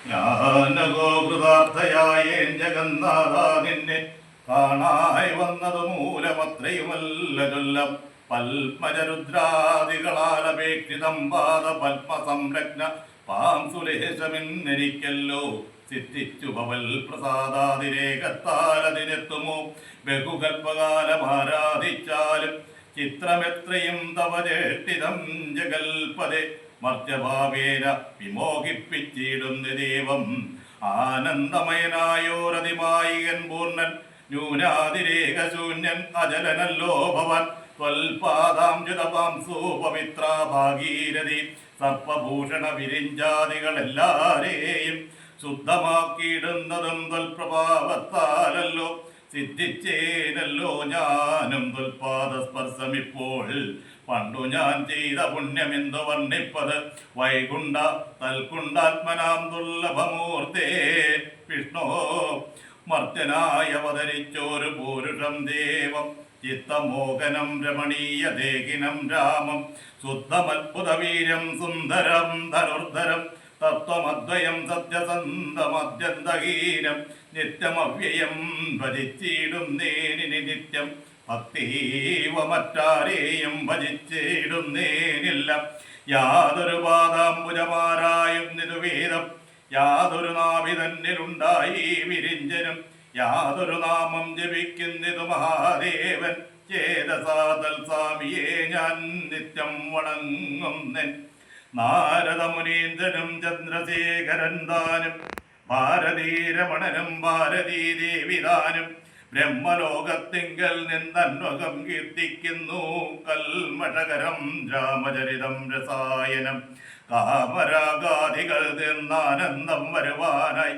ജ്ഞാനഗോകൃതാർത്ഥയായ ജഗന്നാഥ നിന്നെ കാണായി സിദ്ധിച്ചു ഭവൽ പ്രസാദാതിരേകത്താൽ അതിനെത്തുമോ ബഹുകൽപ്പകാലം ആരാധിച്ചാലും ചിത്രമെത്രയും തവ ചേട്ടിതം ജഗൽപദേ മർത്യഭാവേന വിമോഹിപ്പിച്ചിടുന്ന ദൈവം. ആനന്ദമയനായോരതിമായികൻ പൂർണൻ ന്യൂനാതിരേഖശൂന്യൻ അജലനല്ലോ ഭവൻ. ത്വൽപാദാംജുതപാം സർപ്പഭൂഷണ വിരിഞ്ചാദികളെല്ലാരെയും ശുദ്ധമാക്കിയിടുന്നതും തൊൽപ്രഭാവത്താലല്ലോ സിദ്ധിച്ചേനല്ലോ ഞാനും ദുൽപാദ സ്പർശമിപ്പോൾ പണ്ടു ഞാൻ ചെയ്ത പുണ്യമെന്തു വർണിപ്പത്. വൈകുണ്ട തൽക്കുണ്ടാത്മനാം ദുർലഭമൂർത്തേ. വിഷ്ണു മർത്യനായി അവതരിച്ചോരു പൂരുഷം ദേവം. ചിത്തമോഹനം രമണീയ ദേഹിനം രാമം. ശുദ്ധമത്ഭുതവീര്യം സുന്ദരം ധനുർധരം തത്വമദ്വയം സത്യസന്ധമദ്യന്തഹീനം നിത്യമവ്യയം ഭജിച്ചിടും നേനിനി നിത്യം. ഭക്തീവ മറ്റാരെയും ഭജിച്ചിടും നേനില്ല. യാതൊരു പാദാംബുജമാരായും നിരുവേദം യാതൊരു നാഭി തന്നിലുണ്ടായി വിരിഞ്ചനും. യാതൊരു നാമം ജപിക്കുന്നിതു മഹാദേവൻ. ചേതസാതൽ സ്വാമിയെ ഞാൻ നിത്യം വണങ്ങുന്നൻ. നാരദമുനീന്ദ്രനും ചന്ദ്രശേഖരൻ താനും ഭാരതീരമണനും ഭാരതീ ദേവിതാനും ബ്രഹ്മലോകത്തിങ്കൽ നിന്നന്വകം കീർത്തിക്കുന്നു കൽമഷകരം രാമചരിതം രസായനം. കാമരാഗാദികൾ തീർന്നാനന്ദം വരുവാനായി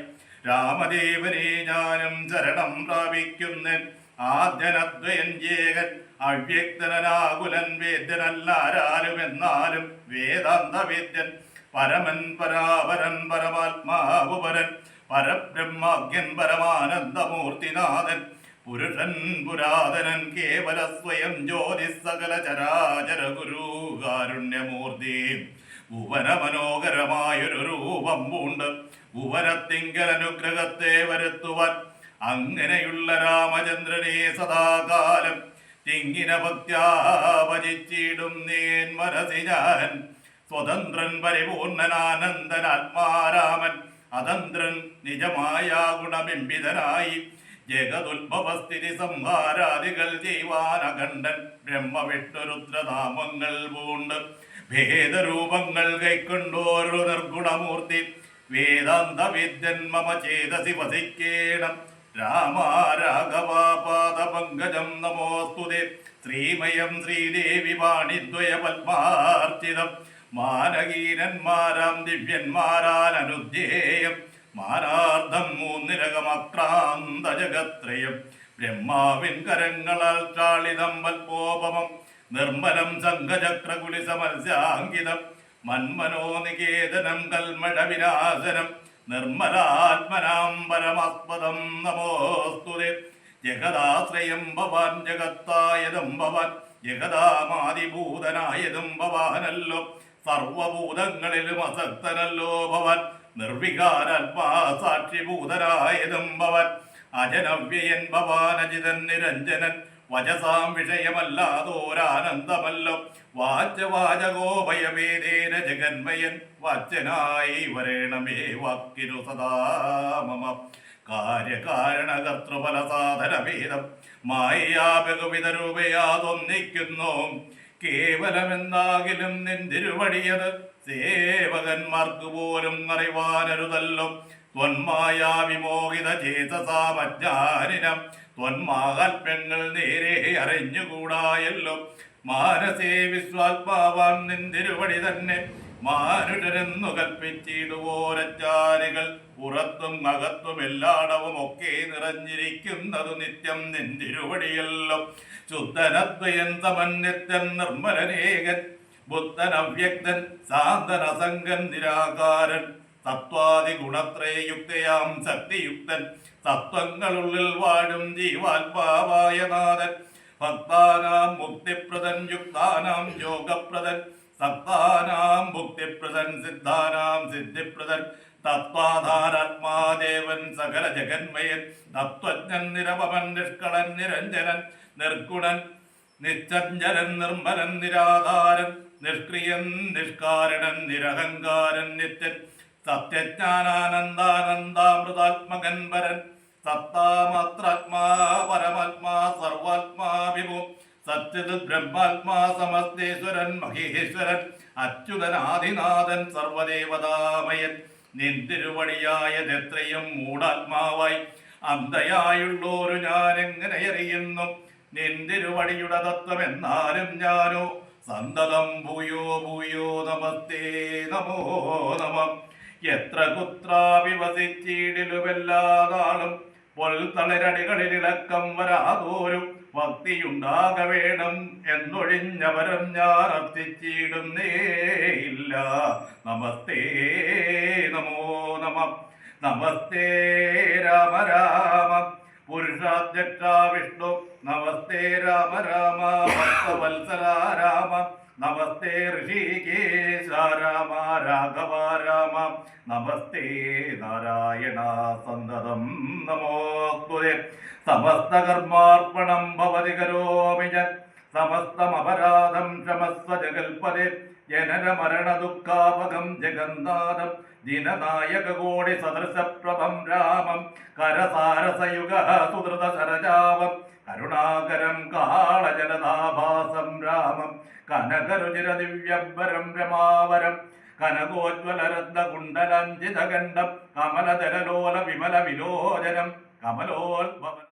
രാമദേവനെ ഞാനും ശരണം പ്രാപിക്കുന്നൻ. ആദ്യനദ്വയൻ ജേകൻ അവ്യക്തനാകുലൻ വേദ്യനല്ലാരാലും എന്നാലും വേദാന്തവേദ്യൻ പരമൻ പരാപരൻ പരമാത്മാവുപരൻ പരബ്രഹ്മാഗ്യൻ പരമാനന്ദമൂർത്തിനാഥൻ പുരുഷൻ പുരാതനൻ കേവല സ്വയം ജ്യോതി സകല ചരാചര ഗുരു കാരുണ്യമൂർത്തി ഭുവന മനോഹരമായൊരു രൂപം പൂണ്ട്. ഭുവനത്തിങ്കൽ വരുത്തുവാൻ അങ്ങനെയുള്ള രാമചന്ദ്രനെ സദാകാലം തിങ്ങിന ഭക്ത്യാഭജിച്ചിടും നേൻ മനസ്സി ഞാൻ. സ്വതന്ത്രൻ പരിപൂർണനാനന്ദൻ ആത്മാരാമൻ അതന്ത്രൻ നിജമായ ഗുണബിംബിതനായി. ജഗതുത്ഭവസ്ഥിതി സംഹാരാദികൾ ചെയ്യുവാനഖണ്ഡൻ ബ്രഹ്മവിഷ്ണുരുദ്രനാമങ്ങൾ പൂണ്ട്. ഭേദരൂപങ്ങൾ കൈക്കൊണ്ടോരു നിർഗുണമൂർത്തി വേദാന്തവിദ്യൻ മമ ചേതസി വസിക്കേണം. രാമ രാഘവ നമോസ്തുതേ. ശ്രീമയം ശ്രീദേവി വാണിദ്വയ പത്മാർച്ചിതം മാനഹീനന്മാരാം ദിവ്യന്മാരാൽ അനുധ്യേയം മാനാർത്ഥം മൂന്നിരകമക്രാന്ത ജഗത്രയം ബ്രഹ്മാവിൻ കരങ്ങളാൽ ചാളിതം വൽപോപമം. നിർമ്മലം സംഘചക്രകുലിസമത്സ്യാങ്കിതം മന്മനോ നികേതനം കൽമഴ വിനാശനം നിർമ്മലാത്മനാം പരമാസ്പദം നമോസ്തുതേ ജഗദാശ്രയം ഭവാൻ ജഗത്തായതും ഭവാൻ. ജഗദാമാതിഭൂതനായതും ഭവാനല്ലോ. സർവഭൂതങ്ങളിലും അസക്തനല്ലോ ഭവാൻ. നിർവികാരാത്മാ സാക്ഷിഭൂതനായതും ഭവാൻ. അജനവ്യയൻ ഭവാൻ അജിതൻ നിരഞ്ജനൻ. വചസാം വിഷയമല്ലാതോരാനന്ദമല്ലോ വാചവാചകോഭയമേതേന ജഗന്മയൻ വാച്യനായി വരേണമേ വാക്കിനു സദാ മമ. കാര്യകാരണകർത്തൃഫല സാധനഭേദം മായാബഹുവിധ രൂപയാതൊന്നിക്കുന്നു കേവലമെന്നാകിലും നിന്തിരുവടിയത് സേവകന്മാർക്ക് പോലും അറിവാനരുതല്ലോ. ത്വന്മായാ വിമോഹിത ചേതസാമജ്ഞാനിനം ത്വന്മാകൽപ്യങ്ങൾ നേരെ അറിഞ്ഞുകൂടായല്ലോ. മാനസേ വിശ്വാത്മാവാൻ നിന്തിരുവടി തന്നെ. മാനുഷരെന്നു കൽപ്പിച്ചിടുവോരച്ചാരികൾ പുറത്തും അകത്തും എല്ലാടവും ഒക്കെ നിറഞ്ഞിരിക്കുന്നതു നിത്യം നിന്തിരുവടിയല്ലോ. ശുദ്ധനദ്വയൻ സമന്യത്തൻ നിർമ്മലനേകൻ ബുദ്ധനവ്യക്തൻ സാന്തനസംഗൻ നിരാകാരൻ തത്വാദി ഗുണത്രയുക്തയാം ശക്തിയുക്തൻ. തത്വങ്ങളുള്ളിൽ വാഴും ജീവാത്മാവായ നാഥൻ. ഭക്താനാം മുക്തിപ്രദൻ യുക്താനാം യോഗപ്രദൻ. സക്താനാം മുക്തിപ്രദൻ സിദ്ധാനാം സിദ്ധിപ്രദൻ. തത്വാധാരാത്മാദേവൻ സകല ജഗന്മയൻ. തത്വജ്ഞൻ നിരപമൻ നിഷ്കളൻ നിരഞ്ജനൻ നിർഗുണൻ നിശ്ചഞ്ചരൻ നിർമ്മലൻ നിരാധാരൻ. നിഷ്ക്രിയൻ നിഷ്കാരണൻ നിരഹങ്കാരൻ നിത്യൻ. സത്യജ്ഞാനാനന്ദാനന്ദാമൃതാത്മകൻ പരൻ സത്താമാത്രാത്മാ പരമാത്മാ സർവാത്മാ വിഭു. സത്യത് ബ്രഹ്മാത്മാ സമസ്തേശ്വരൻ മഹേശ്വരൻ അച്യുതനാദിനാഥൻ സർവദേവതാമയൻ. നിന്തിരുവടിയായതെത്രയും മൂടാത്മാവായി. അന്ധയായുള്ളോരു ഞാൻ എങ്ങനെ അറിയുന്നു നിന്തിരുവടിയുടെ തത്വം എന്നാലും ഞാനോ? സന്തതം ഭൂയോ ഭൂയോ നമസ്തേ നമോ നമ. എത്ര കുത്രാപി വസിച്ചിടിലുമെല്ലാതാളും പൊൽത്തളിരടികളിലിളക്കം വരാതോരും ഭക്തിയുണ്ടാക വേണം എന്നൊഴിഞ്ഞവരം ഇല്ല നമസ്തേ നമോ നമ. നമസ്തേ രാമ രാമ. പുരുഷാധ്യക്ഷ വിഷ്ണു. നമസ്തേ രാമ രാമ. ഭക്തവത്സല രാമ നമസ്തേ ഋഷികേശ രാമ രാഘവ രാമ. നമസ്തേ നാരായണ സന്തതം. നമോസ്തുതേ. സമസ്തകർമാർപ്പണം ഭവതി കരോമി സമസ്തമപരാധം ശമസ്വ ജഗൽപദേ ദുഃഖാപകം ജഗന്നാഥം. ദിനനായകകോടി സദൃശപ്രഭം രാമം. കരസാരസയുഗ സുഹൃത സരജാവം കരുണാകരം കാളജലതാഭാസം രാമം കനകരുചിര ദിവ്യംബരം രമാവരം കനകോജ്വലരത്നകുണ്ടലഞ്ചിതകണ്ഠം കുണ്ടലഞ്ചിതകണ്ഠം വിമല വിലോചനം കമലോത്ഭവനം